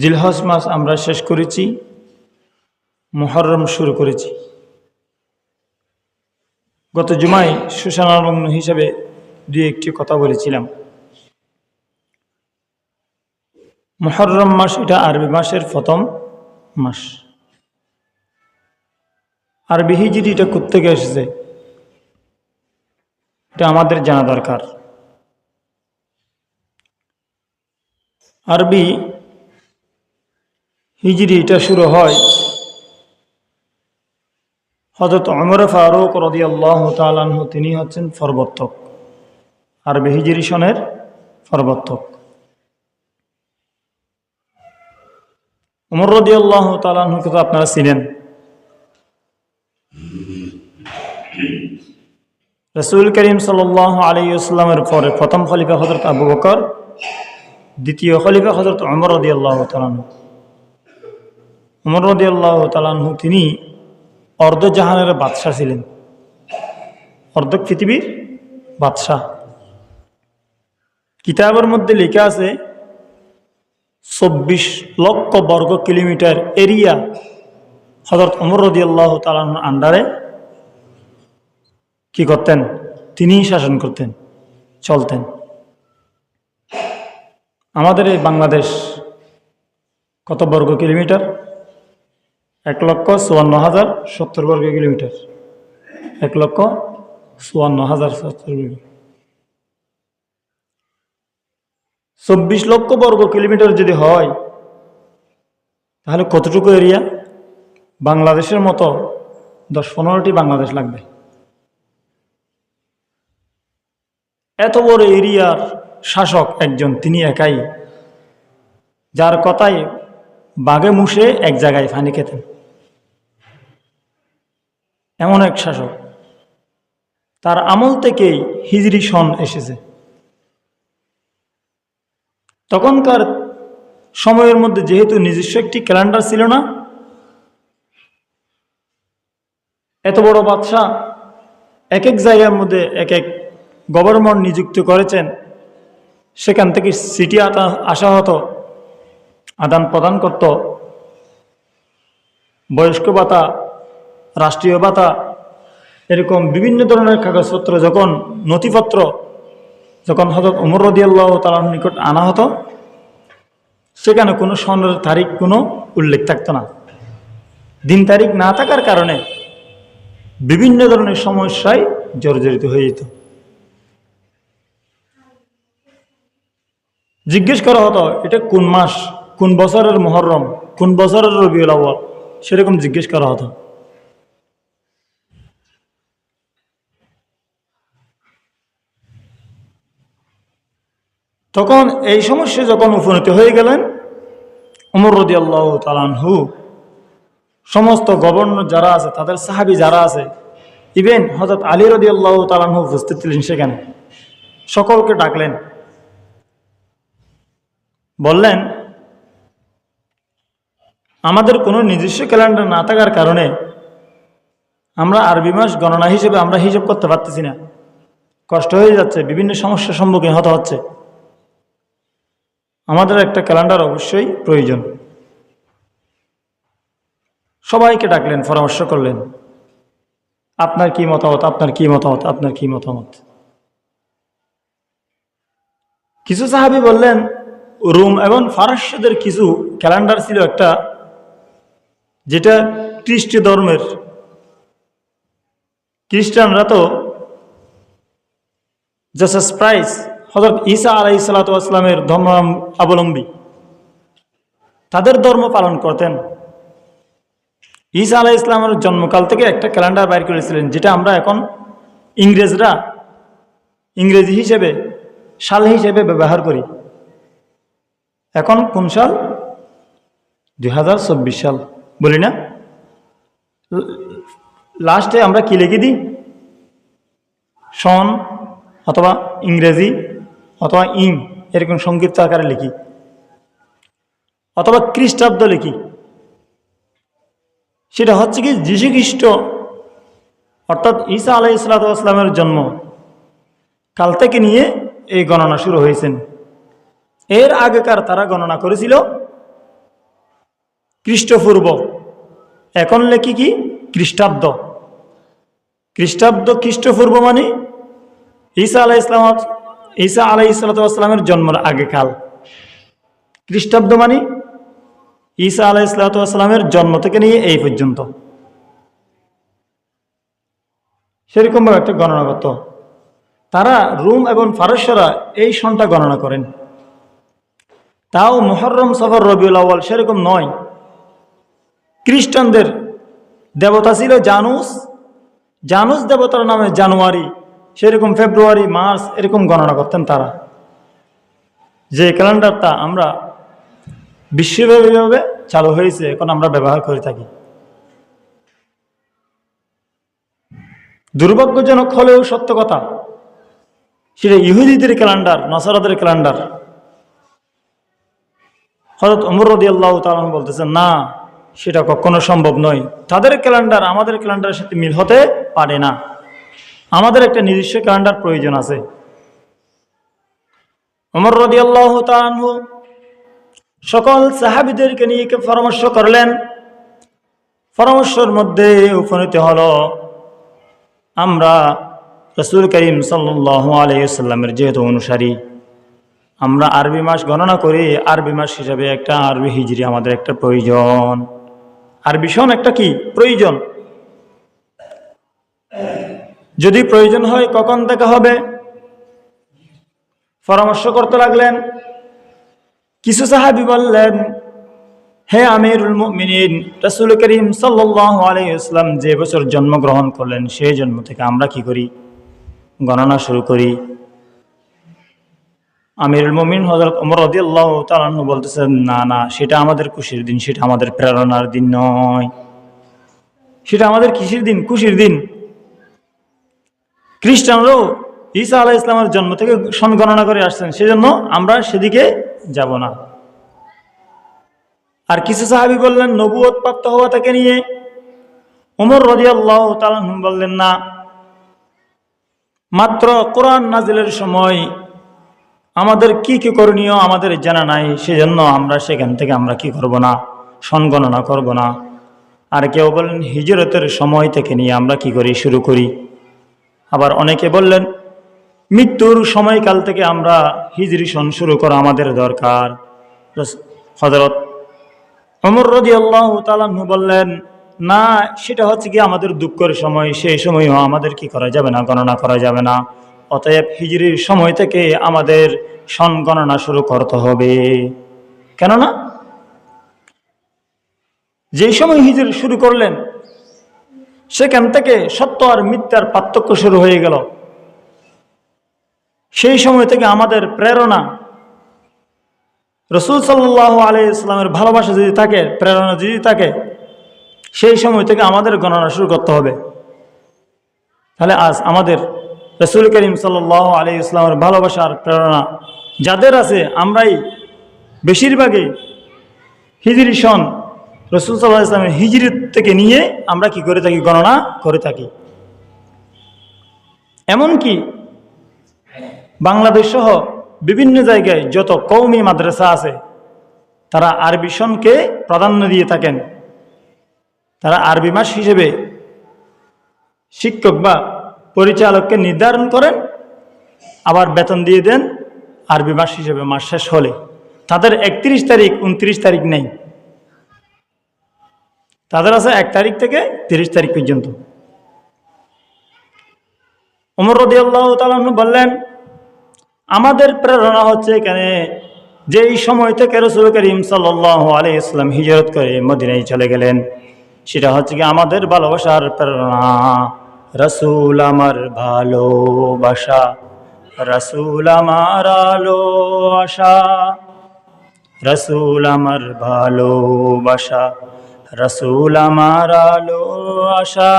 জিলহজ মাস আমরা শেষ করেছি, মুহররম শুরু করেছি। গত জুমায় সুশানালগ্ন হিসাবে দুই একটি কথা বলেছিলাম। মুহররম মাস এটা আরবি মাসের প্রথম মাস। আরবি হিজিরি এটা কোথেকে এসেছে? এটা আমাদের জানা দরকার। আরবি হিজরি এটা শুরু হয় হজরত অমর ফারুক রদি আল্লাহ তালাহ তিনি হচ্ছেন ফরবর্তক আরবি হিজরি সনের ফরবর্তক অমর রদি আল্লাহ তালাহকে তো আপনারা ছিলেন রসুল করিম সাল আলী ইসলামের পরে প্রথম খলিফা হজরত আবু বকর, দ্বিতীয় খলিফা হজরত অমর রদি আল্লাহ তালাহু অমর রদি আল্লাহ তালাহু তিনি অর্ধজাহানের বাদশাহ ছিলেন। অর্ধ পৃথিবীর বাদশাহ। কিতাবের মধ্যে লেখা আছে, চব্বিশ লক্ষ বর্গ কিলোমিটার এরিয়া হজরত অমর আল্লাহ তালাহুর আন্ডারে কি করতেন? তিনিই শাসন করতেন, চলতেন। আমাদের এই বাংলাদেশ কত বর্গ কিলোমিটার? এক লক্ষ চুয়ান্ন হাজার সত্তর বর্গ কিলোমিটার। এক লক্ষ চুয়ান্ন হাজার সত্তর বর্গ চব্বিশ লক্ষ বর্গ কিলোমিটার যদি হয়, তাহলে কতটুকু এরিয়া? বাংলাদেশের মতো দশ পনেরোটি বাংলাদেশ লাগবে। এত বড় এরিয়ার শাসক একজন, তিনি একাই। যার কথায় বাঘে মুশে এক জায়গায় ফানি খেতেন। এমন এক শাসক। তার আমল থেকেই হিজরি সন এসেছে। তখনকার সময়ের মধ্যে যেহেতু নিজস্ব একটি ক্যালেন্ডার ছিল না, এত বড় বাদশাহ এক এক জায়গার মধ্যে এক এক গভর্নর নিযুক্ত করেছেন, সেখান থেকে সিটি আতা, আসা হতো আদান প্রদান করত, বয়স্ক ভাতা রাষ্ট্রীয় ভাতা, এরকম বিভিন্ন ধরনের কাগজপত্র, যখন নথিপত্র, যখন হজরত উমর রদিয়াল্লাহ তালার নিকট আনা হতো, সেখানে কোনো সনের তারিখ কোনো উল্লেখ থাকতো না। দিন তারিখ না থাকার কারণে বিভিন্ন ধরনের সমস্যায় জর্জরিত হয়ে যেত। জিজ্ঞেস করা হতো, এটা কোন মাস? কোন বছরের মহরম কোন বছরের রবিউল আউ্য়াল? সেরকম জিজ্ঞেস করা হতো। তখন এই সমস্যা যখন উপনীত হয়ে গেলেন, উমর রদি আল্লাহ তালানহু সমস্ত গভর্নর যারা আছে, তাদের সাহাবি যারা আছে, ইভেন হজরত আলী রদি আল্লাহ তালানহু উপস্থিত ছিলেন সেখানে। সকলকে ডাকলেন। বললেন, আমাদের কোনো নিজস্ব ক্যালেন্ডার না থাকার কারণে আমরা আরবি মাস গণনা হিসেবে আমরা হিসেব করতে পারতেছি না। কষ্ট হয়ে যাচ্ছে, বিভিন্ন সমস্যার সম্মুখীন হতে হচ্ছে। আমাদের একটা ক্যালেন্ডার অবশ্যই প্রয়োজন। সবাইকে ডাকলেন, পরামর্শ করলেন। আপনার কি মতামত? আপনার কি মতামত? আপনার কি মতামত? কিছু সাহাবি বললেন, রোম এবং ফারস্যদের কিছু ক্যালেন্ডার ছিল একটা, যেটা খ্রিস্টীয় ধর্মের খ্রিস্টানরা তো জাসাস প্রাইস হজরত ঈসা আলাই সালাতামের ধর্ম অবলম্বী। তাদের ধর্ম পালন করতেন। ঈসা আলাহ ইসলামের জন্মকাল থেকে একটা ক্যালেন্ডার বাইর করেছিলেন, যেটা আমরা এখন ইংরেজরা ইংরেজি হিসেবে, সাল হিসেবে ব্যবহার করি। এখন কোন সাল? দু হাজার চব্বিশ সাল। বলি না? লাস্টে আমরা কি লিখে দিই? সন অথবা ইংরেজি অথবা ইং এরকম সংক্ষিপ্ত আকারে লিখি। অথবা খ্রিস্টাব্দ লিখি। সেটা হচ্ছে কি যীশু খ্রিস্ট অর্থাৎ ঈসা আলাই ইসলাতামের জন্ম, কাল থেকে নিয়ে এই গণনা শুরু হয়েছেন। এর আগেকার তারা গণনা করেছিল খ্রিস্টপূর্ব। এখন লেখি কি খ্রিস্টাব্দ। খ্রিস্টাব্দ খ্রিস্টপূর্ব মানে ঈসা আলাহ ইসলাম ঈসা আলাই ইসলাতামের জন্মের আগেকাল খ্রিস্টাব্দ মানে ঈসা আলাহ ইসলাতামের জন্ম থেকে নিয়ে এই পর্যন্ত। সেরকমভাবে একটা গণনা করত। তারা রুম এবং ফারস্যরা এই সনটা গণনা করেন। তাও মোহরম সফর রবিউল আউ্য়াল সেরকম নয়। খ্রিস্টানদের দেবতা ছিল জানুস। জানুস দেবতার নামে জানুয়ারি সেরকম ফেব্রুয়ারি, মার্চ এরকম গণনা করতেন তারা। যে ক্যালেন্ডারটা আমরা বিশ্বব্যাপীভাবে চালু হয়েছে, এখন আমরা ব্যবহার করে থাকি। দুর্ভাগ্যজনক হলেও সত্য কথা, সেটা ইহুদিদের ক্যালেন্ডার, নসরাদের ক্যালেন্ডার। হজরত অমর রদি আল্লাহ বলতেছেন, না, সেটা কখনো সম্ভব নয়। তাদের ক্যালেন্ডার আমাদের ক্যালেন্ডারের সাথে মিল হতে পারে না। আমাদের একটা নিজস্ব ক্যালেন্ডার প্রয়োজন আছে। অমর রদি আল্লাহ সকল সাহাবিদেরকে নিয়ে পরামর্শ করলেন। পরামর্শের মধ্যে উপনীত হলো, আমরা রসুল করিম সাল্লাহ আলাইসাল্লামের যেহেতু অনুসারী, আমরা আরবি মাস গণনা করি, আরবি মাস হিসাবে একটা আরবি হিজড়ি আমাদের একটা প্রয়োজন। আরবি সন একটা কি? প্রয়োজন। যদি প্রয়োজন হয় কখন দেখা হবে? পরামর্শ করতে লাগলেন। কিছু সাহাবি বললেন, হে আমিরুল মুমিনিন, রাসূল করিম আলাইহি যে বছর জন্মগ্রহণ করলেন, সেই জন্ম থেকে আমরা কি করি? গণনা শুরু করি। আমিরুল মমিন হযরত ওমর রাদিয়াল্লাহু তাআলা বলতেছেন, না না, সেটা আমাদের খুশির দিন, সেটা আমাদের প্রেরণার দিন নয়। সেটা আমাদের কিসের দিন? খুশির দিন। খ্রিস্টানরাও ঈসা আলাহ ইসলামের জন্ম থেকে গণনা করে আসছেন, সেজন্য আমরা সেদিকে যাব না। আর কিছু সাহাবি বললেন নবুয়ত প্রাপ্ত হওয়া থেকে নিয়ে? ওমর রদিয়াল্লাহ তালাহ বললেন, না। মাত্র কোরআন নাজিলের সময় আমাদের কি কি করণীয় আমাদের জানা নাই, সেজন্য আমরা সেখান থেকে আমরা কি করব না? সনগণনা করব না। আর কেউ বলেন হিজরতের সময় থেকে নিয়ে আমরা কি করি, শুরু করি। আবার অনেকে বললেন, মৃত্যুর সময়কাল থেকে আমরা হিজরি সন শুরু করা আমাদের দরকার। হজরত অমর রদি আল্লাহ তালাহু বললেন, না, সেটা হচ্ছে কি আমাদের দুঃখের সময় সেই সময়ও আমাদের কি করা যাবে না, গণনা করা যাবে না। অতএব হিজরির সময় থেকে আমাদের সন গণনা শুরু করতে হবে। কেননা যেই সময় হিজরি শুরু করলেন সেখান থেকে সত্য আর মিথ্যার পার্থক্য শুরু হয়ে গেল। সেই সময় থেকে আমাদের প্রেরণা, রসুল সাল্লাহ আলি ইসলামের ভালোবাসা যদি থাকে, প্রেরণা যদি থাকে, সেই সময় থেকে আমাদের গণনা শুরু করতে হবে। তাহলে আজ আমাদের রসুল করিম সাল্লাহ আলি ইসলামের ভালোবাসার প্রেরণা যাদের আছে, আমরাই বেশিরভাগই হিজরি সন রসুল সাল্লাহ ইসলামের হিজরি থেকে নিয়ে আমরা কি করে থাকি, গণনা করে থাকি। এমনকি বাংলাদেশ সহ বিভিন্ন জায়গায় যত কৌমি মাদ্রাসা আছে, তারা আরবি সনকে প্রাধান্য দিয়ে থাকেন। তারা আরবি মাস হিসেবে শিক্ষক বা পরিচালককে নির্ধারণ করেন, আবার বেতন দিয়ে দেন, আরবি মাস হিসেবে মাস শেষ হলে। তাদের একত্রিশ তারিখ, উনত্রিশ তারিখ নেই। তাদের আছে এক তারিখ থেকে তিরিশ তারিখ পর্যন্ত। অমর রদি আল্লাহ তালু বললেন, আমাদের প্রেরণা হচ্ছে এখানে যে এই সময় থেকে রসুল করিম সাল্লাহ আলি ইসলাম হিজরত করে মদিনায় চলে গেলেন, সেটা হচ্ছে কি আমাদের ভালোবাসার প্রেরণা। রসুল আমার ভালোবাসা, রসুল আমার আলো আশা, রসুল আমার ভালোবাসা রসুল আমার আলো আশা,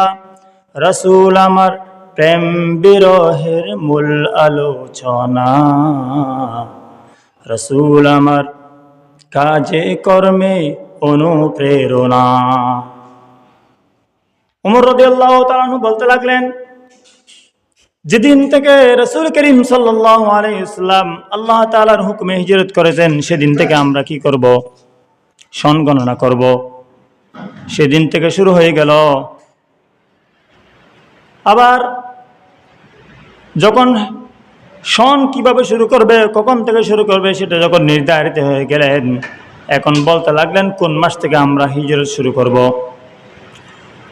রসুল আমার প্রেম বিরহের মূল আলোচনা। রসুল আমার কাজে কর্মে অনুপ্রেরণা। উমর আল্লাহ তালু বলতে লাগলেন, যেদিন থেকে রসুল করিম সাল্লাহ আলাইসলাম আল্লাহ তালার হুকুমে হিজরত করেছেন, সেদিন থেকে আমরা কি করব? সন গণনা করব। সেদিন থেকে শুরু হয়ে গেল। আবার যখন সন কীভাবে শুরু করবে, কখন থেকে শুরু করবে, সেটা যখন নির্ধারিত হয়ে গেলেন, এখন বলতে লাগলেন, কোন মাস থেকে আমরা হিজরত শুরু করব।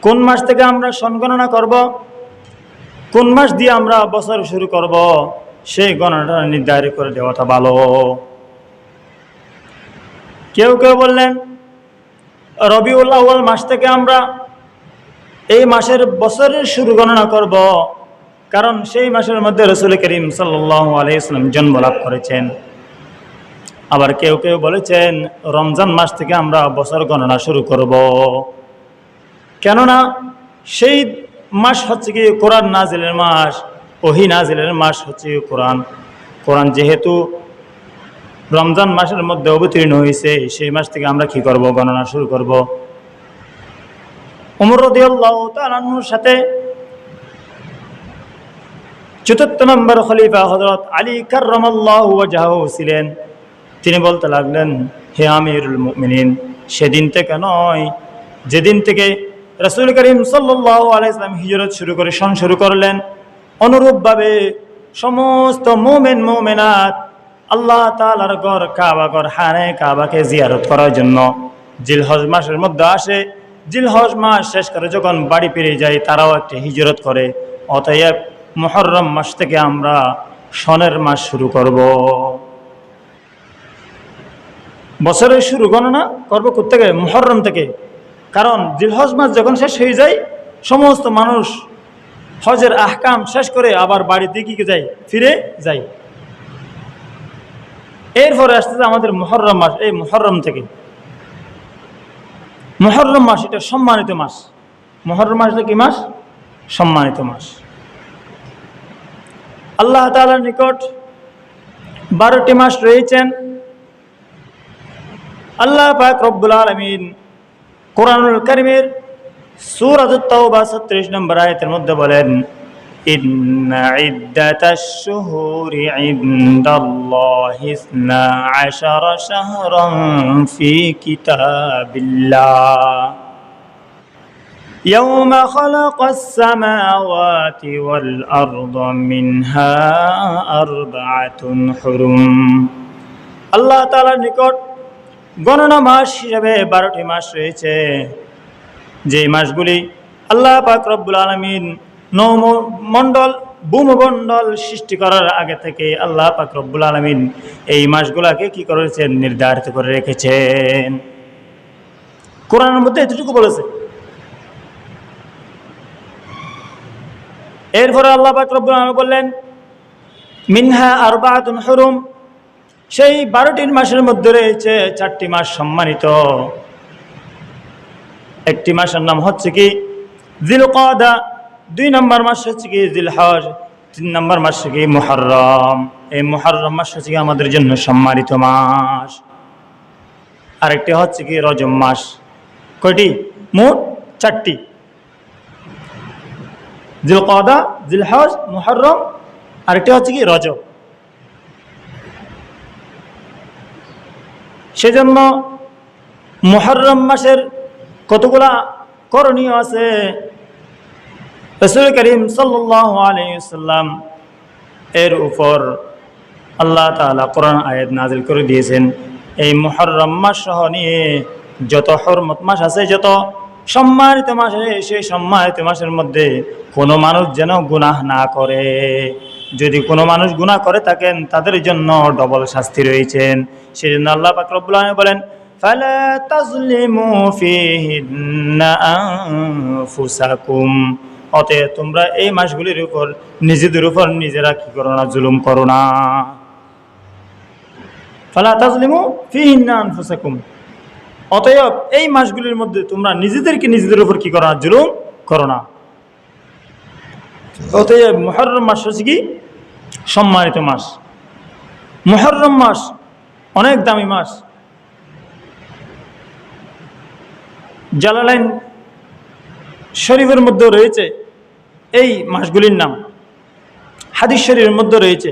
কোন মাস থেকে আমরা সন গণনা করব? কোন মাস দিয়ে আমরা বছর শুরু করব? সেই গণনাটা নির্ধারিত করে দেওয়াটা ভালো। কেউ কেউ বললেন রবিউল আউ্য়াল মাস থেকে আমরা এই মাসের বছরের শুরু গণনা করব। কারণ সেই মাসের মধ্যে রসুল করিম সাল্লাহ আলাইসলাম জন্ম লাভ করেছেন। আবার কেউ কেউ বলেছেন, রমজান মাস থেকে আমরা বছর গণনা শুরু করব। কেননা সেই মাস হচ্ছে কি কোরআন নাজিলের মাস, ওহি নাজিলের মাস হচ্ছে কোরআন। কোরআন যেহেতু রমজান মাসের মধ্যে অবতীর্ণ হয়েছে, সেই মাস থেকে আমরা কি করব? গণনা শুরু করব। উমর রদিয়াল্লাহ তালাহুর সাথে চতুর্থ নম্বর খলিফা হজরত আলী কার্রমাল্লাহ ছিলেন। তিনি বলতে লাগলেন, হে আমিরুল মুমিনিন, সেদিন থেকে নয়, যেদিন থেকে রসুল করিম সাল্লাহ আলাইসলাম হিজরত শুরু করে, সন শুরু করলেন, অনুরূপভাবে সমস্ত মোমেন, মোমেনাত আল্লাহ তালার গর কাবা গর হানে কাবাকে জিয়ারত করার জন্য। জিলহজ মাসের মধ্যে আসে। জিলহজ মাস শেষ করে যখন বাড়ি ফিরে যায় তারাও একটি হিজরত করে। অতএব মহরম মাস থেকে আমরা সনের মাস শুরু করব। বছরের শুরু গণনা করব থেকে? মহরম থেকে। কারণ জিলহজ মাস যখন শেষ হয়ে যায়, সমস্ত মানুষ হজের আহকাম শেষ করে আবার বাড়িতে কি যায়, ফিরে যায়। এরপরে আসতেছে আমাদের মহরম মাস, এই মহরম থেকে। মহরম মাস, এটা সম্মানিত মাস। মহরম মাস কি মাস? সম্মানিত মাস। আল্লাহ তালার নিকট বারোটি মাস রয়েছেন। আল্লাহ পাক রব্বুল আলমিন কোরআনুল করিমের সুরাত বা ছত্রিশ নম্বর আয়তের মধ্যে বলেন إن عدة الشهور عند الله اثنا عشر شهرا في كتاب الله يوم خلق السماوات والأرض منها أربعة حرم আল্লাহ তালার নিকট গণনা মাস হিসাবে বারোটি মাস রয়েছে যে মাসগুলি আল্লাহ পাক রব্বুল আলমিন নৌমণ্ডল, ভূমণ্ডল সৃষ্টি করার আগে থেকে আল্লাহ পাক রব্বুল আলমিন এই মাসগুলাকে কি করেছেন? নির্ধারিত করে রেখেছেন। কোরআনের মধ্যে এতটুকু বলেছে। এরপরে আল্লাহ পাক রব্বুল আলম বললেন, মিনহা আরবাতুন হরুম। সেই বারোটির মাসের মধ্যে রয়েছে চারটি মাস সম্মানিত। একটি মাসের নাম হচ্ছে কি? জিলকাদা। দুই নম্বর মাস হচ্ছে কি জিলহজ, তিন নম্বর মাস হচ্ছে কি মুহরম এই মুহরম মাস হচ্ছে কি আমাদের জন্য সম্মানিত মাস। আরেকটি হচ্ছে কি রজম মাস। কয়টি? মোট চারটি। জিলকাদা, জিলহজ মুহরম আরেকটি হচ্ছে কি রজব। সেজন্য মুহরম মাসের কতগুলা করণীয় আছে? রসুল করিম সাল্লাম এর উপর আল্লাহ তালা কোরআন আয়াত নাজিল করে দিয়েছেন এই মুহরম মাস সহ নিয়ে যত হরমত মাস আছে যত সম্মানিত মাস আছে সেই সম্মানিত মাসের মধ্যে কোনো মানুষ যেন গুনাহ না করে যদি কোনো মানুষ গুনাহ করে থাকেন তাদের জন্য ডবল শাস্তি রয়েছেন সেই জন্য আল্লাহ পাকরবুল্লাহ বলেন فلا تظلموا فيهن أنفسكم অতএব তোমরা এই মাসগুলির উপর নিজেদের উপর নিজেরা কি করো না, জুলুম করো না। ফালা তাজলিমু অতএব এই মাসগুলির মধ্যে তোমরা নিজেদেরকে নিজেদের উপর কি করো না, জুলুম করো না। অতএব মুহররম মাস হচ্ছে কি? সম্মানিত মাস। মুহররম মাস অনেক দামি মাস। জালালাইন শরীফের মধ্যে রয়েছে। এই মাসগুলির নাম। হাদিস শরীফের মধ্যে রয়েছে।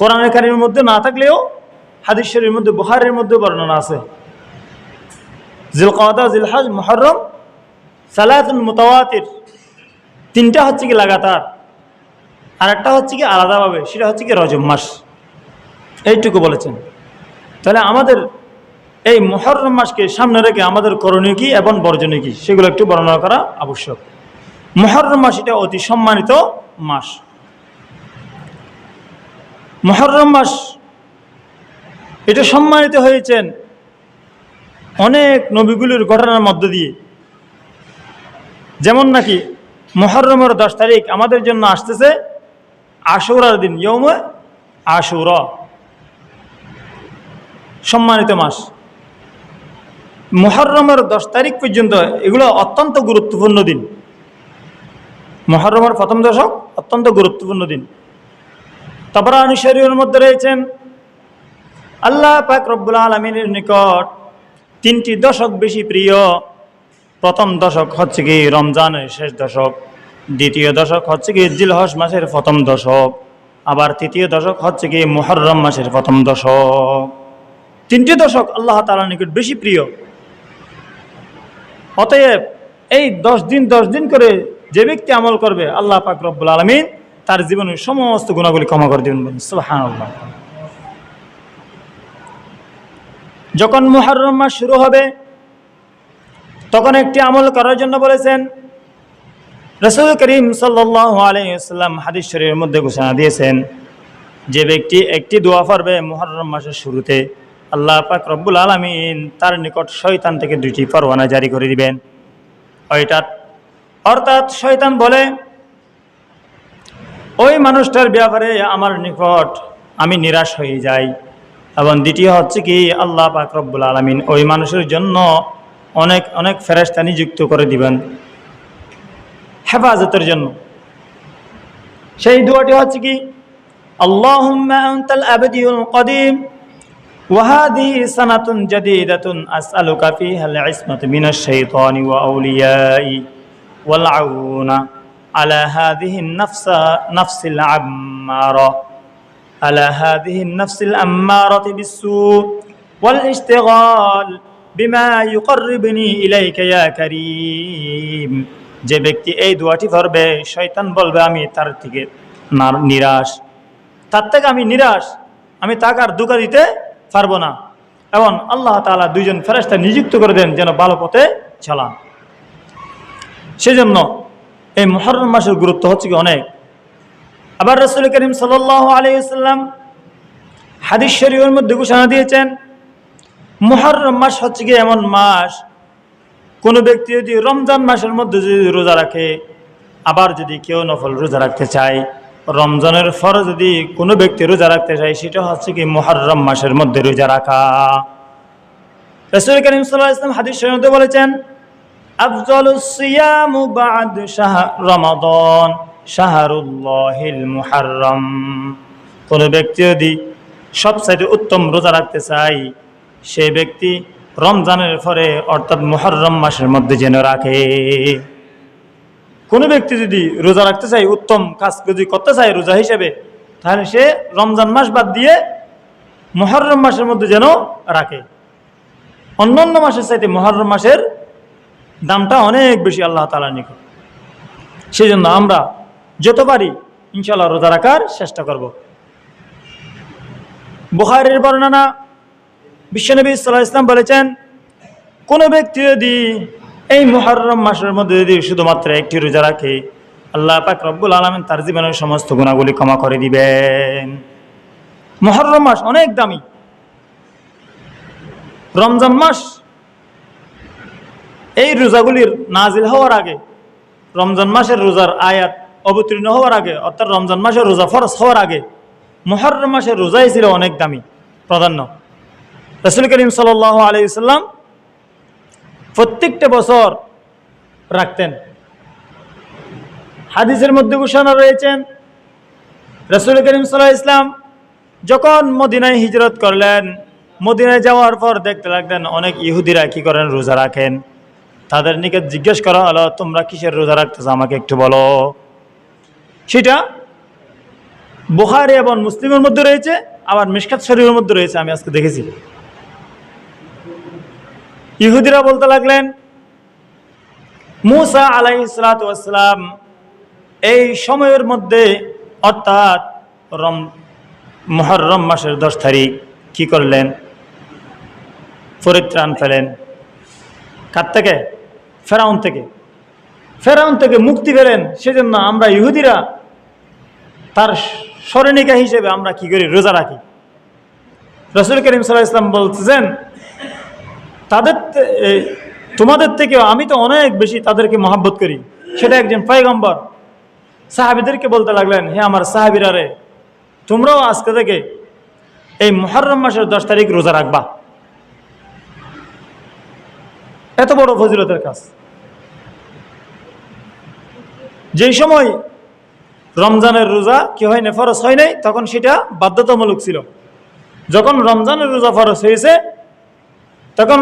কোরআনের কারিমের মধ্যে না থাকলেও হাদিস শরীফের মধ্যে বুহারের মধ্যে বর্ণনা আছে। জিলকাদা জিলহাজ মহরম সালাতুল মুতাওয়াতির। তিনটা হচ্ছে কি লাগাতার আর একটা হচ্ছে কি আলাদাভাবে, সেটা হচ্ছে কি রজব মাস। এইটুকু বলেছেন। তাহলে আমাদের এই মহরম মাসকে সামনে রেখে আমাদের করণীয় কি এবং বর্জনীয় কি, সেগুলো একটু বর্ণনা করা আবশ্যক। মহরম মাস এটা অতি সম্মানিত মাস। মহরম মাস এটা সম্মানিত হয়েছেন অনেক নবীগুলির ঘটনার মধ্য দিয়ে। যেমন নাকি মহরমের দশ তারিখ আমাদের জন্য আসতেছে আশুরার দিন ইয়মে আশুর। সম্মানিত মাস। মহরমের দশ তারিখ পর্যন্ত এগুলো অত্যন্ত গুরুত্বপূর্ণ দিন। মহরমের প্রথম দশক অত্যন্ত গুরুত্বপূর্ণ দিন। তবরানি শরীরের মধ্যে রয়েছেন আল্লাহ পাক রব্বুল আলমিনের নিকট তিনটি দশক বেশি প্রিয়। প্রথম দশক হচ্ছে কি রমজানের শেষ দশক, দ্বিতীয় দশক হচ্ছে কি জিলহস মাসের প্রথম দশক, আবার তৃতীয় দশক হচ্ছে কি মুহররম মাসের প্রথম দশক। তিনটি দশক আল্লাহ তালার নিকট বেশি প্রিয়। অতএব এই দশ দিন দশ দিন করে যে ব্যক্তি আমল করবে, আল্লাহ পাক রব্বুল আলমিন তার জীবনের সমস্ত গুণাগুলি ক্ষমা করে দেবেন সুবহান যখন মুহররম মাস শুরু হবে, তখন একটি আমল করার জন্য বলেছেন, রসুল করিম সাল্লাম হাদিস শরীরের মধ্যে ঘোষণা দিয়েছেন, যে ব্যক্তি একটি দোয়া পারবে মুহররম মাসের শুরুতে, আল্লাহ পাক রব্বুল আলমিন তার নিকট শয়তান থেকে দুইটি পরোয়ানা জারি করে দিবেন। ওইটা অর্থাৎ শয়তান বলে ওই মানুষটার ব্যাপারে আমার নিকট আমি নিরাশ হয়ে যাই এবং দ্বিতীয় হচ্ছে কি আল্লাহ পাক রব্বুল আলমিন ওই মানুষের জন্য অনেক অনেক ফেরেস্তা নিযুক্ত করে দিবেন হেফাজতের জন্য সেই দোয়াটি হচ্ছে কি আল্লাহুম্মা আনতাল আবদিউল কদিম وهذه سنة جديدة أسألك فيها العصمة من الشيطان وأوليائي والعون على هذه النفس نفس العمارة على هذه النفس الأمارة بالسوء والاشتغال بما يقربني إليك يا كريم যে ব্যক্তি এই দোয়াটি পড়বে শয়তান বলবে আমি তার থেকে না- নিরাশ তার থেকে আমি নিরাশ আমি তাকে আর দুঃখ দিতে পারবো না এবং আল্লাহ তাআলা দুইজন ফেরেস্তা নিযুক্ত করে দেন যেন ভালো পথে চালান সেজন্য এই মহরম মাসের গুরুত্ব হচ্ছে কি অনেক। আবার রসুল করিম সাল আলাইসাল্লাম হাদিস শরীফের মধ্যে ঘোষণা দিয়েছেন মহরম মাস হচ্ছে কি এমন মাস, কোনো ব্যক্তি যদি রমজান মাসের মধ্যে যদি রোজা রাখে, আবার যদি কেউ নফল রোজা রাখতে চায়, রমজানের ফর যদি কোনো ব্যক্তি রোজা রাখতে চায়, সেটা হচ্ছে কি মহরম মাসের মধ্যে রোজা রাখা। রসুল করিম সাল্লাহ ইসলাম হাদিস মধ্যে বলেছেন সিয়ামু বাদ শাহ রমাদন, শাহরুল্লাহিল মুহাররম। কোন ব্যক্তি যদি সবচাইতে উত্তম রোজা রাখতে চাই সে ব্যক্তি রমজানের পরে, অর্থাৎ মুহররম মাসের মধ্যে যেন রাখে। কোন ব্যক্তি যদি রোজা রাখতে চাই উত্তম কাজ যদি করতে চায় রোজা হিসেবে, তাহলে সে রমজান মাস বাদ দিয়ে মুহররম মাসের মধ্যে যেন রাখে। অন্যান্য মাসের চাইতে মুহররম মাসের দামটা অনেক বেশি আল্লাহ তালার নিকট। সেই জন্য আমরা যত পারি ইনশাল্লাহ রোজা রাখার চেষ্টা করব। বুখারের বর্ণনা বিশ্বনবী সাল্লাহ ইসলাম বলেছেন, কোনো ব্যক্তি যদি এই মুহররম মাসের মধ্যে যদি শুধুমাত্র একটি রোজা রাখে, আল্লাহ পাক রব্বুল আলমেন তার জীবনের সমস্ত গুণাগুলি ক্ষমা করে দিবেন। মুহররম মাস অনেক দামি। রমজান মাস এই রোজাগুলির নাজিল হওয়ার আগে, রমজান মাসের রোজার আয়াত অবতীর্ণ হওয়ার আগে, অর্থাৎ রমজান মাসের রোজা ফরস হওয়ার আগে মহরম মাসের রোজাই ছিল অনেক দামি। প্রাধান্য। রসুল করিম সাল আলাইসাল্লাম প্রত্যেকটা বছর রাখতেন। হাদিসের মধ্যে ঘোষণা রয়েছেন, রসুল করিম সাল্লাহ ইসলাম যখন মদিনায় হিজরত করলেন, মদিনায় যাওয়ার পর দেখতে লাগলেন অনেক ইহুদিরা কি করেন? রোজা রাখেন। তাদের নিকে জিজ্ঞেস করা হলো তোমরা কিসের রোজা রাখতেছো? আমাকে একটু বলো। সেটা বুখারি এবং মুসলিমের মধ্যে রয়েছে, আবার মিশকাত শরীফের মধ্যে রয়েছে, আমি আজকে দেখেছি। ইহুদিরা বলতে লাগলেন, মুসা আলাই সালাতাম এই সময়ের মধ্যে, অর্থাৎ রম মহরম মাসের দশ তারিখ, কি করলেন? পরিত্রাণ ফেলেন। কার থেকে? ফেরাউন থেকে। ফেরাউন থেকে মুক্তি পেলেন সেজন্য আমরা ইহুদিরা তার স্মরণিকা হিসেবে আমরা কি করি? রোজা রাখি। রসুল করিম সাল্লাহ ইসলাম বলতেছেন, তাদের তোমাদের থেকেও আমি তো অনেক বেশি তাদেরকে মহাব্বত করি। সেটা একজন পয়গম্বর সাহাবিদেরকে বলতে লাগলেন, হে আমার সাহাবিরা রে, তোমরাও আজকে থেকে এই মহরম মাসের দশ তারিখ রোজা রাখবা। এত বড় ফজিলতের কাজ। যেই সময় রমজানের রোজা কি হয় না ফরজ হয় নাই, তখন সেটা বাধ্যতামূলক ছিল। যখন রমজানের রোজা ফরজ হয়েছে, তখন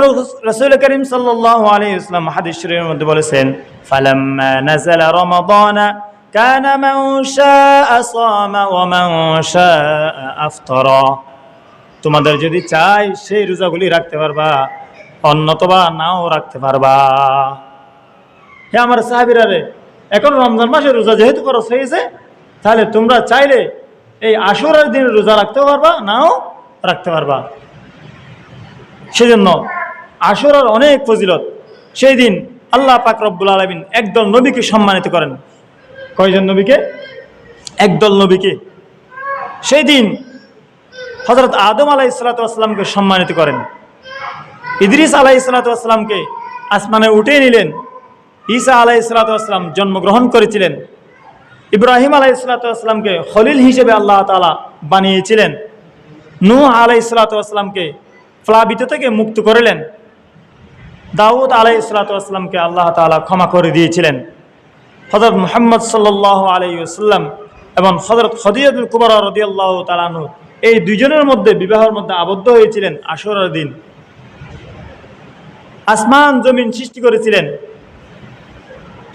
রসুল করিম সাল্লাহ আলী ইসলাম হাদিস মধ্যে বলেছেন তোমাদের যদি চাই সেই রোজাগুলি রাখতে পারবা অন্যতবা নাও রাখতে পারবা। হে আমার সাহাবিরা রে এখন রমজান মাসে রোজা যেহেতু খরচ হয়েছে, তাহলে তোমরা চাইলে এই আশুরার দিন রোজা রাখতে পারবা, নাও রাখতে পারবা। সেজন্য আশুরার অনেক ফজিলত, সেই দিন আল্লাহ পাক রব্বুল আলমিন একদল নবীকে সম্মানিত করেন। কয়জন নবীকে? একদল নবীকে। সেই দিন হজরত আদম আলাহ ইসলাতামকে সম্মানিত করেন। ইদ্রিস আলাহ ইসলাতামকে আসমানে উঠে নিলেন। ঈসা আলাহ ইসলাতাম জন্মগ্রহণ করেছিলেন। ইব্রাহিম আলাহ ইসলাতামকে খলিল হিসেবে আল্লাহ তালা বানিয়েছিলেন। নূহ আলাহ ইসলাতামকে প্লাবিত থেকে মুক্ত করলেন। দাউদ আলাই ইসলাতামকে আল্লাহ তালা ক্ষমা করে দিয়েছিলেন। হজরত মোহাম্মদ সাল্লাহ আলাইসাল্লাম এবং হজরত খদিয়াদুল কুবর রদি আল্লাহ তালানু এই দুজনের মধ্যে বিবাহের মধ্যে আবদ্ধ হয়েছিলেন আশুরার দিন। আসমান জমিন সৃষ্টি করেছিলেন,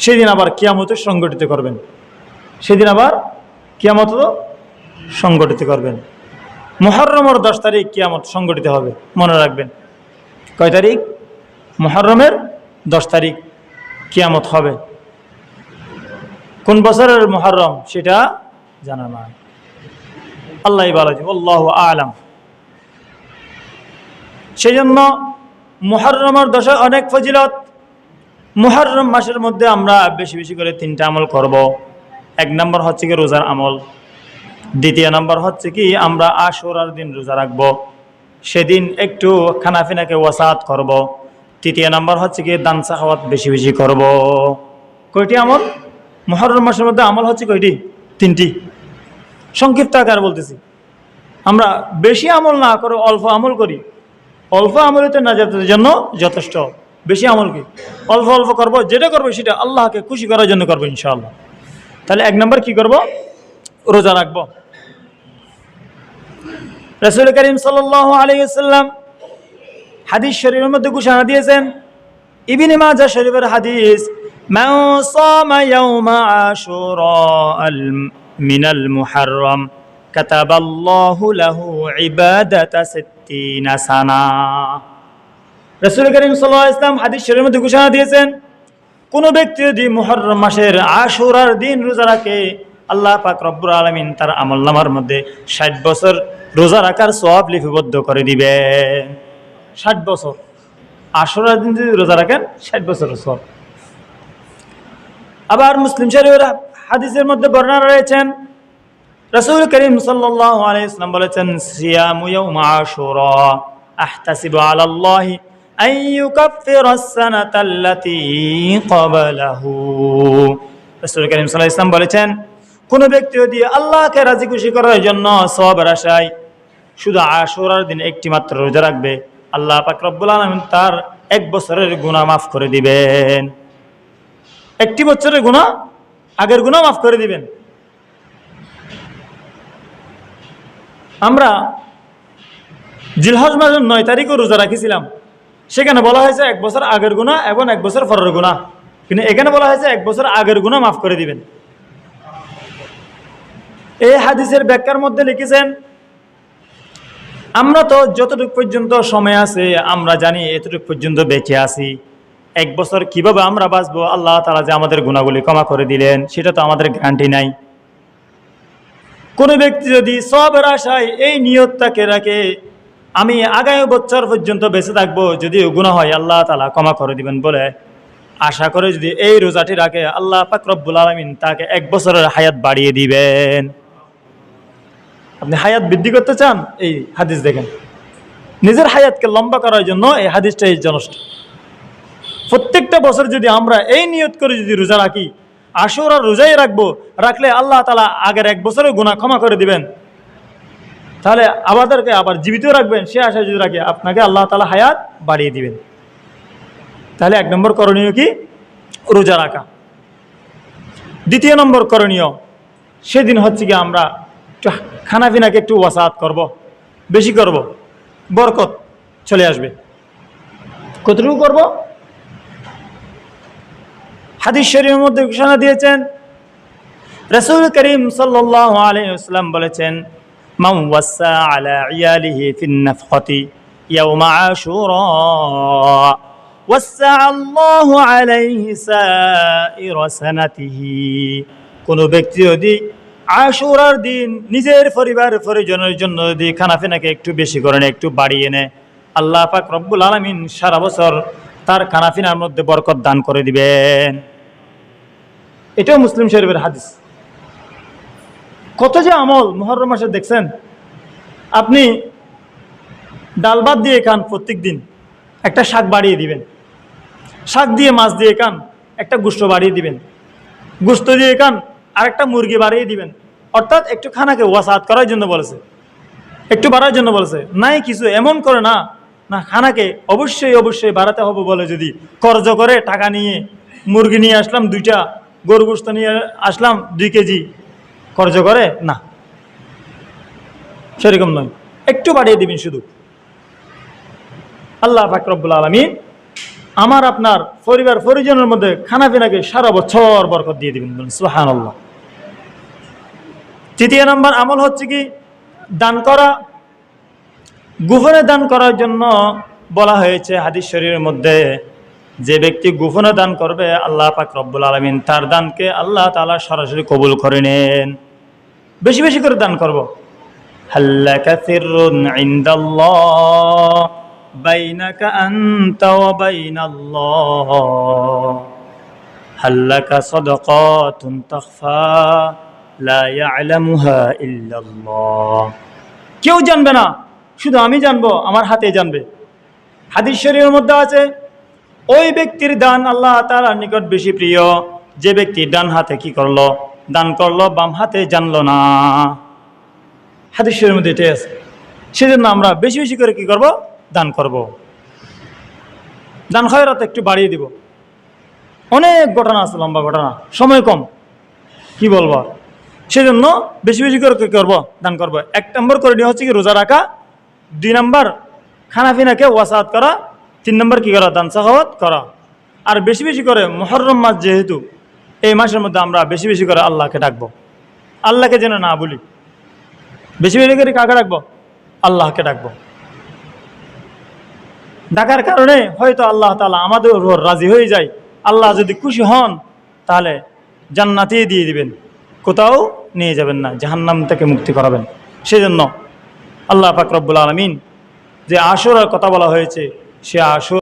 সেদিন আবার কিয়ামত সংগঠিত করবেন। সেদিন আবার কিয়ামত সংগঠিত করবেন। মহরমের দশ তারিখ কিয়ামত সংগঠিত হবে, মনে রাখবেন। কয় তারিখ? মহরমের দশ তারিখ কিয়ামত হবে। কোন বছরের মহরম সেটা জানা নাই। আল্লাহ বালাজি আল্লাহ আলাম। সেই জন্য মহরমের দশে অনেক ফজিলত। মুহররম মাসের মধ্যে আমরা বেশি বেশি করে তিনটা আমল করব। এক নম্বর হচ্ছে কি রোজার আমল। দ্বিতীয় নম্বর হচ্ছে কি আমরা আশুরার দিন রোজা রাখব। সেদিন একটু খানাফিনাকে ওয়াসাত করব। তৃতীয় নম্বর হচ্ছে কি দান সাহাওয়াত বেশি বেশি করব। কয়টি আমল? মহরম মাসের মধ্যে আমল হচ্ছে কয়টি? তিনটি। সংক্ষিপ্ত আকার বলতেছি। আমরা বেশি আমল না করে অল্প আমল করি। অল্প আমলে তো নাজাতের জন্য যথেষ্ট। বেশি আমল কি? অল্প অল্প করব, যেটা করব সেটা আল্লাহকে খুশি করার জন্য করব ইনশাআল্লাহ। তাহলে এক নম্বর কি করব? রোজা রাখব। রসুল করিম সাল আলিয়াল্লাম হাদিস শরীফের মধ্যে ঘোষণা দিয়েছেন, ইবিন মাজা শরীফের হাদিস মিনাল মুহারম কাতাবাল্লাহু লাহু ইবাদাতা সিত্তিনা রসুল করিম সাল্লাহ ইসলাম হাদিস শরীরের মধ্যে ঘোষণা দিয়েছেন, কোনো ব্যক্তি যদি মোহরম মাসের আশুরার দিন রোজা রাখে, আল্লাহ পাক রব্বুর আলমিন তার আমল নামার মধ্যে ষাট বছর রোজা রাখার সব লিপিবদ্ধ করে দিবে ষাট বছর। আশুরার দিন যদি রোজা রাখেন, ষাট বছর সব আবার মুসলিম শরীফ হাদিসের মধ্যে বর্ণনা রয়েছেন রসুল করিম আলাইসলাম বলেছেন ওয়াসাল্লাম বলেছেন, কোন ব্যক্তি যদি আল্লাহকে রাজি খুশি করার জন্য সওয়াবের আশায়, শুধু আশুরার দিন একটি মাত্র রোজা রাখবে, আল্লাহ পাক রব্বুল আলামিন তার এক বছরের গুনাহ মাফ করে দিবেন। একটি বছরের গুণা আগের গুণা মাফ করে দিবেন। আমরা জিলহজ মাসের নয় তারিখও রোজা রাখিছিলাম। সেখানে বলা হয়েছে এক বছর আগের গুণা এবং এক বছর পরের গুণা কিন্তু এখানে বলা হয়েছে এক বছর আগের গুণা মাফ করে দিবেন। এই হাদিসের ব্যাখ্যার মধ্যে লিখেছেন, আমরা তো যতটুকু পর্যন্ত সময় আছে, আমরা জানি এতটুকু পর্যন্ত বেঁচে আছি। এক বছর কীভাবে আমরা বাঁচবো? আল্লাহ তালা যে আমাদের গুণাগুলি ক্ষমা করে দিলেন, সেটা তো আমাদের গ্যারান্টি নাই। কোনো ব্যক্তি যদি সবের আশায় এই নিয়তটাকে রাখে, আমি আগামী বছর পর্যন্ত বেঁচে থাকব যদি গুণা হয়, আল্লাহ তালা ক্ষমা করে দিবেন বলে আশা করে যদি এই রোজাটি রাখে, আল্লাহ পাক রব্বুল আলমিন তাকে এক বছরের হায়াত বাড়িয়ে দিবেন। আপনি হায়াত বৃদ্ধি করতে চান? এই হাদিস দেখেন। নিজের হায়াতকে লম্বা করার জন্য এই হাদিসটা এই যথেষ্ট প্রত্যেকটা বছর যদি আমরা এই নিয়ত করে যদি রোজা রাখি আসর আর রোজাই রাখব, রাখলে আল্লাহ তালা আগের এক বছরের গুণা ক্ষমা করে দিবেন। তাহলে আমাদেরকে আবার জীবিত রাখবেন, সে আশা যদি রাখি, আপনাকে আল্লাহ তালা হায়াত বাড়িয়ে দিবেন। তাহলে এক নম্বর করণীয় কি? রোজা রাখা। দ্বিতীয় নম্বর করণীয়, সেদিন হচ্ছে কি আমরা খানাপিনাকে একটু ওয়াসাত করব, বেশি করব, বরকত চলে আসবে। কতটুকু করব? হাদিস শরীফের মধ্যে ঘোষণা দিয়েছেন। রসুল করিম সাল্লাহ আলাইসাল্লাম বলেছেন সানাতিহি। কোন ব্যক্তি যদি আশুরার দিন নিজের পরিবার পরিজনের জন্য যদি খানাফিনাকে একটু বেশি করে নেয়, একটু বাড়িয়ে নেয় আল্লাহ পাক রব্বুল আলমিন সারা বছর তার খানাফিনার মধ্যে বরকত দান করে দিবেন। এটাও মুসলিম শরীফের হাদিস। কত যে আমল মোহরম মাসে দেখছেন, আপনি ডাল ভাত দিয়ে খান প্রত্যেক দিন, একটা শাক বাড়িয়ে দিবেন। শাক দিয়ে মাছ দিয়ে খান, একটা গুস্ত বাড়িয়ে দিবেন। গুস্ত দিয়ে খান, আরেকটা মুরগি বাড়িয়ে দিবেন। অর্থাৎ একটু খানাকে ওয়াসাত করার জন্য বলেছে। একটু বাড়ার জন্য বলেছে। নাই কিছু এমন করে না না খানাকে অবশ্যই অবশ্যই বাড়াতে হবে বলে যদি কর্জ করে টাকা নিয়ে মুরগি নিয়ে আসলাম দুইটা গরু গোস্ত নিয়ে আসলাম দুই কেজি কর্জ করে? না। সেরকম নয়। একটু বাড়িয়ে দিবেন শুধু। আল্লাহ ফাকরবুল আলমিন আমার আপনার পরিবার, পরিজনের মধ্যে খানা পিনাকে সারা বছর বরকত দিয়ে দিবেন সুহান আল্লাহ তৃতীয় নম্বর আমল হচ্ছে কি? দান করা। গুফনে দান করার জন্য বলা হয়েছে হাদিস শরীরের মধ্যে যে ব্যক্তি গুফনে দান করবে, আল্লাহ পাক রব্বুল আলমিন তার দানকে আল্লাহ তালা সরাসরি কবুল করে নেন। বেশি বেশি করে দান করব। তাখফা, লা কেউ জানবে না, শুধু আমি জানব, আমার হাতে জানবে। হাদিস শরীরের মধ্যে আছে ওই ব্যক্তির দান আল্লাহ তাআলার নিকট বেশি প্রিয়। যে ব্যক্তি ডান হাতে কি করল? দান করল, বাম হাতে জানলো না। হাদিস শরীরের মধ্যে এটাই আছে। সেজন্য আমরা বেশি বেশি করে কি করব? দান করব। দান খয়রাত একটু বাড়িয়ে দিব। অনেক ঘটনা আছে, লম্বা ঘটনা। সময় কম। কি বলব? সেজন্য বেশি বেশি করে কী করব? দান করব। এক নম্বর করে নিয়ে হচ্ছে কি, রোজা রাখা। দুই নম্বর, খানাফিনাকে ওয়াসাত করা। তিন নম্বর কি করা? দান সাহাওয়াত করা। আর বেশি বেশি করে মহরম মাস যেহেতু, এই মাসের মধ্যে আমরা বেশি বেশি করে আল্লাহকে ডাকবো। আল্লাহকে যেন না বলি। বেশি বেশি করে কাকে ডাকবো? আল্লাহকে ডাকবো। ডাকার কারণে হয়তো আল্লাহ তালা আমাদের উপর রাজি হয়ে যায়। আল্লাহ যদি খুশি হন, তাহলে জান্নাতেই দিয়ে দিবেন। কোথাও নিয়ে যাবেন না, জাহান্নাম থেকে মুক্তি করাবেন। সেজন্য আল্লাহ পাক আলমিন যে আসরের কথা বলা হয়েছে সে আসর